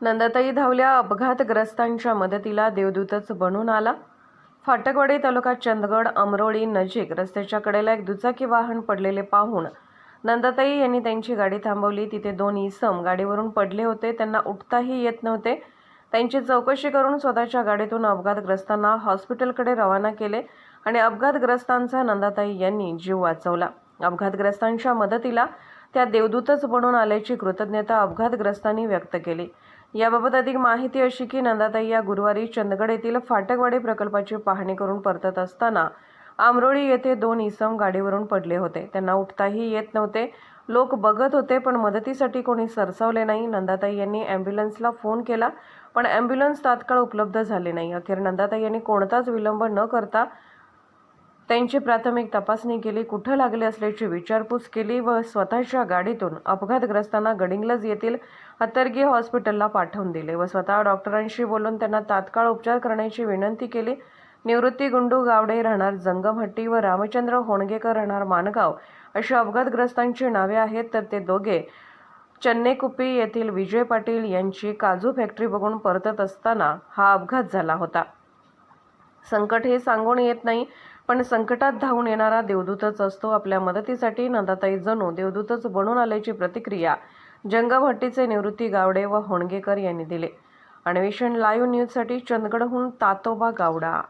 नंदाताई धावल्या अपघातग्रस्तांच्या मदतीला देवदूतच बनून आला. फाटकवाडी तालुका चंदगड अमरोळी नजीक रस्त्याच्या कडेला एक दुचाकी वाहन पडलेले पाहून नंदाताई यांनी त्यांची गाडी थांबवली. तिथे दोन इसम गाडीवरून पडले होते. त्यांना उठताही येत नव्हते. त्यांची चौकशी करून स्वतःच्या गाडीतून अपघातग्रस्तांना हॉस्पिटलकडे रवाना केले आणि अपघातग्रस्तांचा नंदाताई यांनी जीव वाचवला. अपघातग्रस्तांच्या मदतीला त्या देवदूतच बनून आल्याची कृतज्ञता अपघातग्रस्तांनी व्यक्त केली. याबाबत अधिक माहिती अशी की नंदाताई या गुरुवारी चंदगड येथील फाटकवाडी प्रकल्पाची पाहणी करून परतत असताना आमरोळी येथे दोन इसम गाडीवरून पडले होते. त्यांना उठताही येत नव्हते. लोक बघत होते पण मदतीसाठी कोणी सरसावले नाही. नंदाताई यांनी ॲम्ब्युलन्सला फोन केला पण ॲम्ब्युलन्स तात्काळ उपलब्ध झाले नाही. अखेर नंदाताई यांनी कोणताच विलंब न करता त्यांची प्राथमिक तपासणी केली कुठं लागले असल्याची विचारपूस केली व स्वतःच्या गाडीतून अपघातग्रस्तांना गडिंग्लज येथील हत्तरगी हॉस्पिटलला पाठवून दिले व स्वतः डॉक्टरांशी बोलून त्यांना तात्काळ उपचार करण्याची विनंती केली. निवृत्ती गुंडू गावडे राहणार जंगमहट्टी व रामचंद्र होणगेकर राहणार मानगाव अशी अपघातग्रस्तांची नावे आहेत तर ते दोघे चन्नेकुप्पी येथील विजय पाटील यांची काजू फॅक्टरी बघून परतत असताना हा अपघात झाला होता. संकट हे सांगून येत नाही पण संकटात धावून येणारा देवदूतच असतो. आपल्या मदतीसाठी नंदाताई जणू देवदूतच बनून आल्याची प्रतिक्रिया जंगभट्टीचे निवृत्ती गावडे व होणगेकर यांनी दिले. अन्वेषण लाईव्ह न्यूजसाठी चंदगडहून तातोबा गावडा.